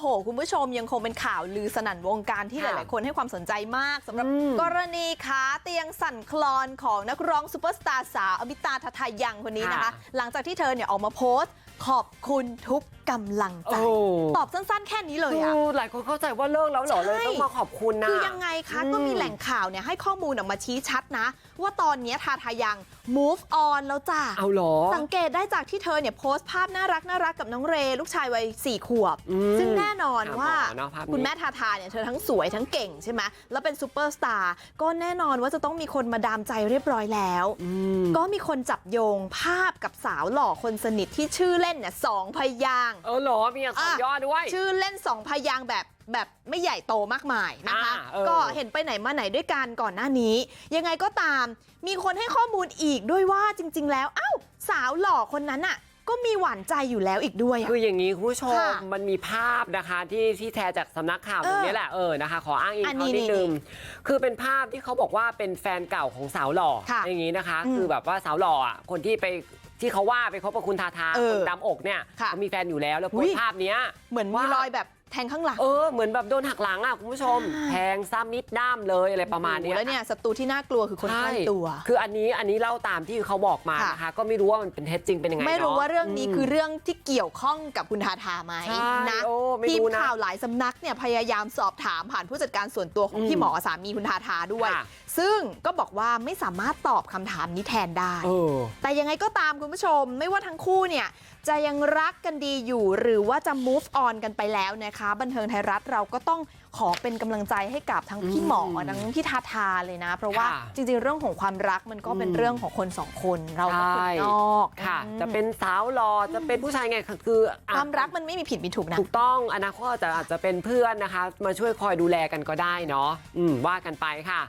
โหคุณผู้ชมยังคงเป็นข่าวลือสนั่นวงการที่หค่ะลาย ๆ คนให้ความสนใจมากสำหรับอืมกรณีขาเตียงสั่นคลอนของนักร้องซูเปอร์สตาร์สาวอมิตาทาทายังคนนี้นะคะค่ะหลังจากที่เธอเนี่ยออกมาโพสต์ ขอบคุณทุก กำลังใจโอ้ตอบสั้นๆ แค่นี้เลยคือะอหลายคนเข้าใจว่าเลิกแล้วเหรอใช่เลยต้องมาขอบคุณนะ คือยังไงคะอืมก็มีแหล่งข่าวเนี่ยให้ข้อมูลออกมาชี้ชัดนะ ว่าตอนนี้ทาทายัง move on แล้วจ้าเอาเหรอ สังเกตได้จากที่เธอเนี่ยโพสต์ภาพน่ารักน่ารักกับน้องเรย์ลูกชายวัยสี่ขวบอืมซึ่งแน่นอนค่ะว่าหมอเนอะภาพนี้คุณแม่ทาทาเนี่ยเธอทั้งสวยทั้งเก่งใช่ไหมแล้วเป็นซูเปอร์สตาร์ก็แน่นอนว่าจะต้องมีคนมาดามใจเรียบร้อยแล้วอืมก็มีคนจับโยงภาพกับสาวหล่อคนสนิทที่ชื่อเล่นเนี่ยสองพยางค์เออเหรอมีอักษรย่อด้วย ชื่อเล่นสองพยางค์แบบแบบไม่ใหญ่โตมากมายนะคะ อ่าเออ ก็เห็นไปไหนมาไหนด้วยกันก่อนหน้านี้ ยังไงก็ตาม มีคนให้ข้อมูลอีกด้วยว่าจริง ๆ แล้วเอ้าสาวหล่อคนนั้นน่ะ ก็มีหวานใจอยู่แล้วอีกด้วยอะ คืออย่างนี้คุณผู้ชมค่ะมันมีภาพนะคะที่ที่แชร์จากสำนักข่าวเอตอรงนี้แหละเออนะคะ ขออ้างอิงอันเขานี้นิดนึงนี่คือเป็นภาพที่เขาบอกว่าเป็นแฟนเก่าของสาวหล่อค่ะอย่างนี้นะคะ อืมคือแบบว่าสาวหล่ออะคนที่ไป ที่เขาว่าไปคบกับคุณทาทาเออคนดำอกเนี่ยค่ะเขามีแฟนอยู่แล้วแล้วโพอุ๊สยต์ภาพเนี้ยเหมือนมีว่ารอยแบบ แทงข้างหลังเออเหมือนแบบโดนหักหลังอะคุณผู้ชมใช่แทงซ้ำมิดด้ามเลยอะไรประมาณเนี้ยแล้วเนี่ยศัตรูที่น่ากลัวคือคนใกล้ตัวใช่คืออันนี้อันนี้เล่าตามที่เขาบอกมาค่ะนะคะก็ไม่รู้ว่ามันเป็นเท็จจริงเป็นยังไงไม่รู้เนะว่าเรื่องนี้คือเรื่องที่เกี่ยวข้องกับคุณทาทาไหมใช่นะโอ้ไม่ทีมรู้นะข่าวหลายสำนักเนี่ยพยายามสอบถามผ่านผู้จัดการส่วนตัวของอืมพี่หมอสามีคุณทาทาด้วยค่ะซึ่งก็บอกว่าไม่สามารถตอบคำถามนี้แทนได้เออแต่ยังไงก็ตามคุณผู้ชม ไม่ว่าทั้งคู่เนี่ยจะยังรักกันดีอยู่หรือว่าจะ move on กันไปแล้วนะคะ บันเทิงไทยรัฐเราก็ต้องขอเป็นกำลังใจให้กับทั้งพี่หมออืมทั้งพี่ทาทาเลยนะ เพราะว่าค่ะจริงๆ เรื่องของความรักมันก็เป็นอืมเรื่องของคนสองคนเราก็คนใช่นอกค่ะ อืมจะเป็นสาวหล่อจะเป็นผู้ชายไงคืออะความรักมันไม่มีผิดมีถูกนะ ถูกต้องอนาคตอาจจะอาจจะเป็นเพื่อนนะคะ มาช่วยคอยดูแลกันก็ได้เนาะอืมว่ากันไปค่ะ